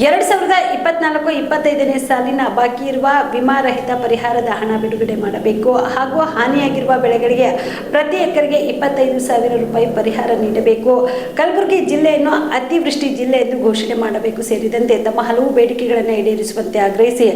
ಎರಡ್ ಸಾವಿರದ ಇಪ್ಪತ್ನಾಲ್ಕು ಇಪ್ಪತ್ತೈದನೇ ಸಾಲಿನ ಬಾಕಿ ಇರುವ ವಿಮಾ ರಹಿತ ಪರಿಹಾರದ ಹಣ ಬಿಡುಗಡೆ ಮಾಡಬೇಕು ಹಾಗೂ ಹಾನಿಯಾಗಿರುವ ಬೆಳೆಗಳಿಗೆ ಪ್ರತಿ ಎಕರೆಗೆ ಇಪ್ಪತ್ತೈದು ಸಾವಿರ ರೂಪಾಯಿ ಪರಿಹಾರ ನೀಡಬೇಕು. ಕಲಬುರಗಿ ಜಿಲ್ಲೆಯನ್ನು ಅತಿವೃಷ್ಟಿ ಜಿಲ್ಲೆ ಎಂದು ಘೋಷಣೆ ಮಾಡಬೇಕು ಸೇರಿದಂತೆ ತಮ್ಮ ಹಲವು ಬೇಡಿಕೆಗಳನ್ನು ಈಡೇರಿಸುವಂತೆ ಆಗ್ರಹಿಸಿ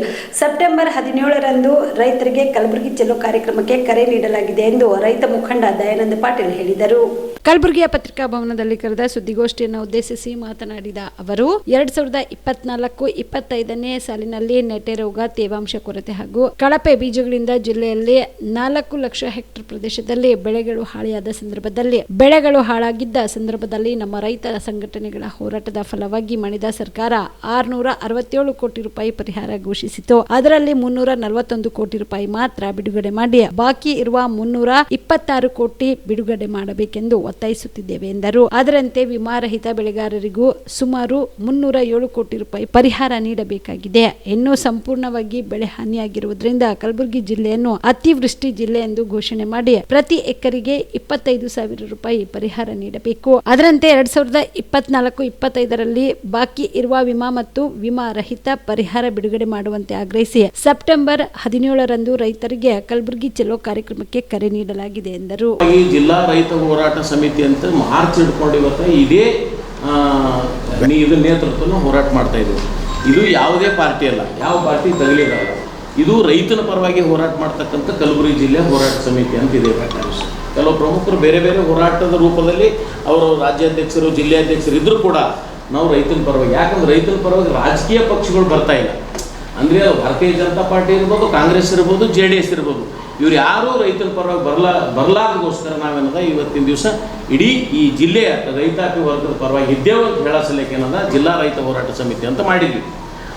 ಸೆಪ್ಟೆಂಬರ್ ಹದಿನೇಳರಂದು ರೈತರಿಗೆ ಕಲಬುರಗಿ ಚೆಲ್ಲೋ ಕಾರ್ಯಕ್ರಮಕ್ಕೆ ಕರೆ ನೀಡಲಾಗಿದೆ ಎಂದು ರೈತ ಮುಖಂಡ ದಯಾನಂದ ಪಾಟೀಲ್ ಹೇಳಿದರು. ಕಲಬುರಗಿಯ ಪತ್ರಿಕಾ ಭವನದಲ್ಲಿ ಕರೆದ ಸುದ್ದಿಗೋಷ್ಠಿಯನ್ನು ಉದ್ದೇಶಿಸಿ ಮಾತನಾಡಿದ ಅವರು, ಎರಡ್ ಸಾವಿರದ ಇಪ್ಪತ್ನಾಲ್ಕು ಇಪ್ಪತ್ತೈದನೇ ಸಾಲಿನಲ್ಲಿ ನೆಟೆ ರೋಗ, ತೇವಾಂಶ ಕೊರತೆ ಹಾಗೂ ಕಳಪೆ ಬೀಜಗಳಿಂದ ಜಿಲ್ಲೆಯಲ್ಲಿ ನಾಲ್ಕು ಲಕ್ಷ ಹೆಕ್ಟೇರ್ ಪ್ರದೇಶದಲ್ಲಿ ಬೆಳೆಗಳು ಹಾಳಿಯಾದ ಸಂದರ್ಭದಲ್ಲಿ, ಬೆಳೆಗಳು ಹಾಳಾಗಿದ್ದ ಸಂದರ್ಭದಲ್ಲಿ ನಮ್ಮ ರೈತ ಸಂಘಟನೆಗಳ ಹೋರಾಟದ ಫಲವಾಗಿ ಮಣಿದ ಸರ್ಕಾರ ಆರ್ನೂರ ಅರವತ್ತೇಳು ಕೋಟಿ ರೂಪಾಯಿ ಪರಿಹಾರ ಘೋಷಿಸಿತು. ಅದರಲ್ಲಿ ಮುನ್ನೂರ ನಲವತ್ತೊಂದು ಕೋಟಿ ರೂಪಾಯಿ ಮಾತ್ರ ಬಿಡುಗಡೆ ಮಾಡಿ, ಬಾಕಿ ಇರುವ ಮುನ್ನೂರ ಇಪ್ಪತ್ತಾರು ಕೋಟಿ ಬಿಡುಗಡೆ ಮಾಡಬೇಕೆಂದು ಒತ್ತಾಯಿಸುತ್ತಿದ್ದೇವೆ ಎಂದರು. ಅದರಂತೆ ವಿಮಾರಹಿತ ಬೆಳೆಗಾರರಿಗೂ ಸುಮಾರು ಮುನ್ನೂರ ಏಳು ಕೋಟಿ ರೂಪಾಯಿ ಪರಿಹಾರ ನೀಡಬೇಕಾಗಿದೆ. ಇನ್ನೂ ಸಂಪೂರ್ಣವಾಗಿ ಬೆಳೆ ಹಾನಿಯಾಗಿರುವುದರಿಂದ ಕಲಬುರಗಿ ಜಿಲ್ಲೆಯನ್ನು ಅತಿವೃಷ್ಟಿ ಜಿಲ್ಲೆ ಎಂದು ಘೋಷಣೆ ಮಾಡಿ ಪ್ರತಿ ಎಕರೆಗೆ ಇಪ್ಪತ್ತೈದು ಸಾವಿರ ರೂಪಾಯಿ ಪರಿಹಾರ ನೀಡಬೇಕು. ಅದರಂತೆ ಎರಡ್ ಸಾವಿರದ ಇಪ್ಪತ್ನಾಲ್ಕು ಇಪ್ಪತ್ತೈದರಲ್ಲಿ ಬಾಕಿ ಇರುವ ವಿಮಾ ಮತ್ತು ವಿಮಾ ರಹಿತ ಪರಿಹಾರ ಬಿಡುಗಡೆ ಮಾಡುವಂತೆ ಆಗ್ರಹಿಸಿ ಸೆಪ್ಟೆಂಬರ್ ಹದಿನೇಳರಂದು ರೈತರಿಗೆ ಕಲಬುರಗಿ ಚಲೋ ಕಾರ್ಯಕ್ರಮಕ್ಕೆ ಕರೆ ನೀಡಲಾಗಿದೆ ಎಂದರು. ಜಿಲ್ಲಾ ರೈತ ಹೋರಾಟ ಸಮಿತಿ ಅಂತ ಮಾರ್ಚ್ ಹಿಡ್ಕೊಂಡು ಇವತ್ತು ಇದೇ ನೀ ಇದು ನೇತೃತ್ವನ ಹೋರಾಟ ಮಾಡ್ತಾ ಇದ್ದೀವಿ ಇದು ಯಾವುದೇ ಪಾರ್ಟಿ ಅಲ್ಲ, ಯಾವ ಪಾರ್ಟಿ ತಗಲಿರಲ್ಲ ಇದು ರೈತನ ಪರವಾಗಿ ಹೋರಾಟ ಮಾಡ್ತಕ್ಕಂಥ ಕಲಬುರಗಿ ಜಿಲ್ಲೆ ಹೋರಾಟ ಸಮಿತಿ ಅಂತ ಇದೆ. ಕೆಲವು ಪ್ರಮುಖರು ಬೇರೆ ಬೇರೆ ಹೋರಾಟದ ರೂಪದಲ್ಲಿ ಅವರು ರಾಜ್ಯಾಧ್ಯಕ್ಷರು, ಜಿಲ್ಲಾಧ್ಯಕ್ಷರು ಇದ್ರೂ ಕೂಡ ನಾವು ರೈತನ ಪರವಾಗಿ, ಯಾಕಂದ್ರೆ ರೈತನ ಪರವಾಗಿ ರಾಜಕೀಯ ಪಕ್ಷಗಳು ಬರ್ತಾ ಇಲ್ಲ. ಅಂದರೆ ಅದು ಭಾರತೀಯ ಜನತಾ ಪಾರ್ಟಿ ಇರ್ಬೋದು, ಕಾಂಗ್ರೆಸ್ ಇರ್ಬೋದು, ಜೆ ಡಿ ಎಸ್ ಇರ್ಬೋದು. ಇವ್ರು ಯಾರೂ ರೈತರ ಪರವಾಗಿ ಬರಲಾ ಬರಲಾರ್ದಗೋಸ್ಕರ ನಾವೇನದ ಇವತ್ತಿನ ದಿವಸ ಇಡೀ ಈ ಜಿಲ್ಲೆಯ ರೈತಾಪಿ ವರ್ಗದ ಪರವಾಗಿ ಇದ್ದೇವೆ ಅಂತ ಹೇಳೋ ಸಲಕ್ಕೆ ಏನದ? ಜಿಲ್ಲಾ ರೈತ ಹೋರಾಟ ಸಮಿತಿ ಅಂತ ಮಾಡಿದ್ವಿ.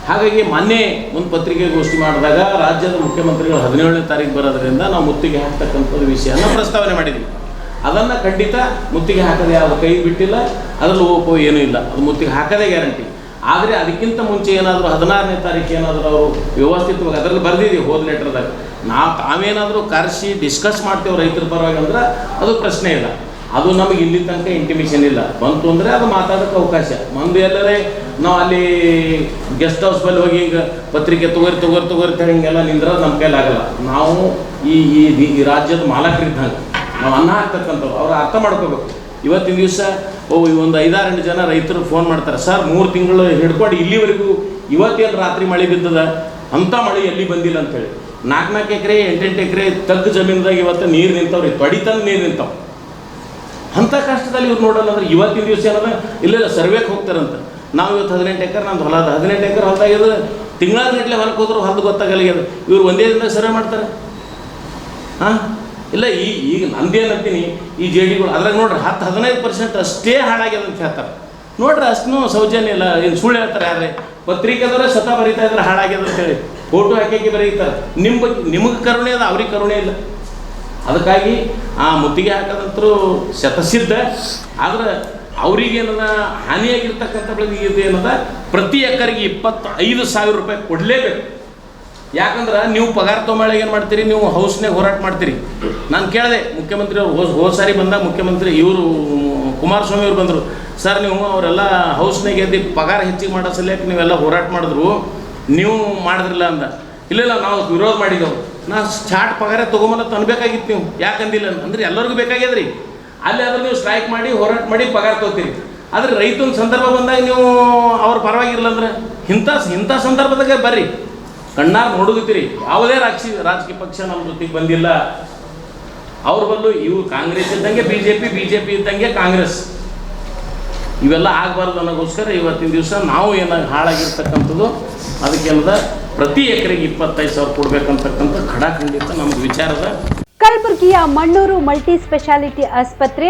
ಹಾಗಾಗಿ ಮೊನ್ನೆ ಒಂದು ಪತ್ರಿಕೆಗೋಷ್ಠಿ ಮಾಡಿದಾಗ ರಾಜ್ಯದ ಮುಖ್ಯಮಂತ್ರಿಗಳು ಹದಿನೇಳನೇ ತಾರೀಕು ಬರೋದ್ರಿಂದ ನಾವು ಮುತ್ತಿಗೆ ಹಾಕ್ತಕ್ಕಂಥದ್ದು ವಿಷಯನ ಪ್ರಸ್ತಾವನೆ ಮಾಡಿದ್ವಿ. ಅದನ್ನು ಖಂಡಿತ ಮುತ್ತಿಗೆ ಹಾಕದೆ ಯಾವ ಕೈ ಬಿಟ್ಟಿಲ್ಲ, ಅದರಲ್ಲಿ ಓಪೋ ಏನೂ ಇಲ್ಲ. ಅದು ಮುತ್ತಿಗೆ ಹಾಕದೇ ಗ್ಯಾರಂಟಿ. ಆದರೆ ಅದಕ್ಕಿಂತ ಮುಂಚೆ ಏನಾದರೂ ಹದಿನಾರನೇ ತಾರೀಕು ಏನಾದರೂ ಅವರು ವ್ಯವಸ್ಥಿತವಾಗಿ ಅದರಲ್ಲಿ ಬರೆದಿದ್ದೀವಿ ಹೋದ ಲೆಟ್ರದಾಗ. ನಾವು ತಾವೇನಾದರೂ ಕರೆಸಿ ಡಿಸ್ಕಸ್ ಮಾಡ್ತೇವೆ ರೈತರ ಪರವಾಗಿ ಅಂದ್ರೆ ಅದು ಪ್ರಶ್ನೆ ಇಲ್ಲ. ಅದು ನಮಗೆ ಇಲ್ಲಿ ತನಕ ಇಂಟಿಮೇಷನ್ ಇಲ್ಲ. ಬಂತು ಅಂದರೆ ಅದು ಮಾತಾಡೋಕ್ಕೆ ಅವಕಾಶ. ಮಂದಿ ಎಲ್ಲರೇ ನಾವು ಅಲ್ಲಿ ಗೆಸ್ಟ್ ಹೌಸ್ ಬಲ್ಲಿ ಹೋಗಿ ಹಿಂಗೆ ಪತ್ರಿಕೆ ತಗೋರಿ ತಗೋರಿ ತಗೋರಿ ಹಿಂಗೆಲ್ಲ ನಿಂದ್ರೆ ನಮ್ಮ ಕೈಲಾಗಲ್ಲ ನಾವು ಈ ಈ ರಾಜ್ಯದ ಮಾಲಕರಿದ್ದಂಗೆ. ನಾವು ಅನ್ನ ಹಾಕ್ತಕ್ಕಂಥವ್ರು. ಅವ್ರು ಅರ್ಥ ಮಾಡ್ಕೋಬೇಕು. ಇವತ್ತಿನ ದಿವಸ, ಓ ಒಂದು ಐದಾರೆಂಟು ಜನ ರೈತರು ಫೋನ್ ಮಾಡ್ತಾರೆ. ಸರ್, ಮೂರು ತಿಂಗಳು ಹಿಡ್ಕೊಂಡು ಇಲ್ಲಿವರೆಗೂ ಇವತ್ತೇನು ರಾತ್ರಿ ಮಳೆ ಬಿದ್ದದ? ಅಂಥ ಮಳೆ ಎಲ್ಲಿ ಬಂದಿಲ್ಲ ಅಂತೇಳಿ ನಾಲ್ಕು ನಾಲ್ಕು ಎಕರೆ, ಎಂಟೆಂಟು ಎಕರೆ ತಗ್ಗು ಜಮೀನ್ದಾಗ ಇವತ್ತು ನೀರು ನಿಂತವ್ರಿ. ತೊಡಿತಂದು ನೀರು ನಿಂತಾವ. ಅಂಥ ಕಷ್ಟದಲ್ಲಿ ಇವ್ರು ನೋಡಲ್ಲ ಅಂದ್ರೆ ಇವತ್ತಿನ ದಿವಸ ಏನದ? ಇಲ್ಲ ಇಲ್ಲ, ಸರ್ವೇಗೆ ಹೋಗ್ತಾರಂತ. ನಾವು ಇವತ್ತು ಹದಿನೆಂಟು ಎಕರೆ ನಮ್ದು ಹೊಲದ ಹದಿನೆಂಟು ಎಕರೆ ಹೊಲದಾಗಿದ್ರೆ ತಿಂಗಳ ಗಟ್ಟಲೆ ಹೊಲಕ್ಕೆ ಹೋದ್ರು, ಹೊಲದ ಗೊತ್ತಾಗಲ್ಲ ಇವ್ರು ಒಂದೇ ದಿನ ಸರ್ವೆ ಮಾಡ್ತಾರೆ. ಹಾಂ ಇಲ್ಲ, ಈ, ಈಗ ನಂದೇನಂತೀನಿ ಈ ಜೆ ಡಿಗಳು ಅದ್ರಾಗ ನೋಡ್ರಿ, ಹತ್ತು ಹದಿನೈದು ಪರ್ಸೆಂಟ್ ಅಷ್ಟೇ ಹಾಳಾಗ್ಯದ ಅಂತ ಹೇಳ್ತಾರೆ. ನೋಡ್ರಿ, ಅಷ್ಟು ಸೌಜನ್ಯ ಇಲ್ಲ, ಏನು ಸುಳ್ಳು ಹೇಳ್ತಾರೆ ಯಾರೇ ಪತ್ರಿಕೆದವರೇ ಸ್ವತಃ ಬರೀತಾ ಇದ್ರೆ ಹಾಳಾಗ್ಯದ ಅಂತೇಳಿ ಫೋಟೋ ಹಾಕಿ ಬರೀತಾರೆ? ನಿಮ್ಮ ಬಗ್ಗೆ, ನಿಮಗೆ ಕರುಣೆ ಅದ, ಅವ್ರಿಗೆ ಕರುಣೆ ಇಲ್ಲ. ಅದಕ್ಕಾಗಿ ಆ ಮುತ್ತಿಗೆ ಹಾಕೋದಂತರೂ ಶತಸಿದ್ಧ. ಆದ್ರೆ ಅವ್ರಿಗೇನದ ಹಾನಿಯಾಗಿರ್ತಕ್ಕಂಥ ಬೆಳೆದಿದೆ ಏನದ, ಪ್ರತಿ ಎಕರೆಗೆ ಇಪ್ಪತ್ತೈದು ಸಾವಿರ ರೂಪಾಯಿ ಕೊಡಲೇಬೇಕು. ಯಾಕಂದ್ರೆ ನೀವು ಪಗಾರ ತೊಗೊಳ್ಳಿ ಏನು ಮಾಡ್ತೀರಿ? ನೀವು ಹೌಸ್ನಾಗ ಹೋರಾಟ ಮಾಡ್ತೀರಿ. ನಾನು ಕೇಳಿದೆ, ಮುಖ್ಯಮಂತ್ರಿ ಅವ್ರು ಹೋದ ಸಾರಿ ಬಂದಾಗ ಮುಖ್ಯಮಂತ್ರಿ ಇವರು, ಕುಮಾರಸ್ವಾಮಿ ಅವ್ರು ಬಂದರು. ಸರ್, ನೀವು ಅವರೆಲ್ಲ ಹೌಸ್ನಾಗ ಎದ್ದು ಪಗಾರ ಹೆಚ್ಚಿಗೆ ಮಾಡೋ ಸಲಕ್ಕೆ ನೀವೆಲ್ಲ ಹೋರಾಟ ಮಾಡಿದ್ರು. ನೀವು ಮಾಡಿದ್ರಲ್ಲ ಅಂದ. ಇಲ್ಲ ಇಲ್ಲ ನಾವು ವಿರೋಧ ಮಾಡಿದ್ದೆವು ನಾ ಸ್ಟಾರ್ಟ್ ಪಗಾರ ತೊಗೊಂಬಲ್ಲ ತನ್ಬೇಕಾಗಿತ್ತು ನೀವು. ಯಾಕಂದಿಲ್ಲ? ಅಂದ್ರೆ ಎಲ್ಲರಿಗೂ ಬೇಕಾಗ್ಯದ್ರಿ. ಅಲ್ಲಿ ಆದ್ರೆ ನೀವು ಸ್ಟ್ರೈಕ್ ಮಾಡಿ, ಹೋರಾಟ ಮಾಡಿ ಪಗಾರ ತೊಗೋತೀರಿ. ಆದರೆ ರೈತನ ಸಂದರ್ಭ ಬಂದಾಗ ನೀವು ಅವ್ರ ಪರವಾಗಿರಲ್ಲ ಅಂದ್ರೆ ಇಂಥ ಇಂಥ ಸಂದರ್ಭದಾಗ ಬರ್ರಿ. ಕಣ್ಣಾರ್ ನೋಡುತ್ತೀರಿ ಯಾವುದೇ ರಾಜಕೀಯ ರಾಜಕೀಯ ಪಕ್ಷ ನಮ್ಮ ಜೊತೆಗೆ ಬಂದಿಲ್ಲ. ಅವ್ರ ಬಂದು ಇವು ಕಾಂಗ್ರೆಸ್ ಇದ್ದಂಗೆ B J P B J P ಇದ್ದಂಗೆ ಕಾಂಗ್ರೆಸ್. ಇವೆಲ್ಲ ಆಗಬಾರ್ದು ಅನ್ನೋಗೋಸ್ಕರ ಇವತ್ತಿನ ದಿವಸ ನಾವು ಏನಾಗ ಹಾಳಾಗಿರ್ತಕ್ಕಂಥದ್ದು ಅದಕ್ಕೆಲ್ಲದ ಪ್ರತಿ ಎಕರೆಗೆ ಇಪ್ಪತ್ತೈದು ಸಾವಿರ ಕೊಡ್ಬೇಕಂತಕ್ಕಂಥ ಖಡಾಖಂಡಿತ ನಮ್ಗೆ ವಿಚಾರದ ಕಲಬುರಗಿಯ ಮಣ್ಣೂರು ಮಲ್ಟಿ ಸ್ಪೆಷಾಲಿಟಿ ಆಸ್ಪತ್ರೆ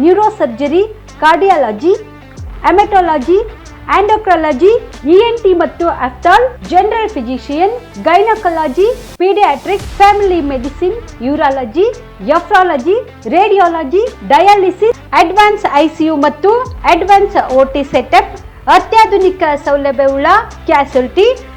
neuro surgery cardiology haematology endocrinology ENT ಮತ್ತು ophthal general physician, gynaecology, paediatric, family medicine, urology nephrology radiology, dialysis, advance ICU ಮತ್ತು ಅಡ್ವಾನ್ಸ್ ಓಟಿ ಸೆಟಪ್, ಅತ್ಯಾಧುನಿಕ ಸೌಲಭ್ಯವುಳ್ಳ ಕ್ಯಾಸುಲ್ಟಿ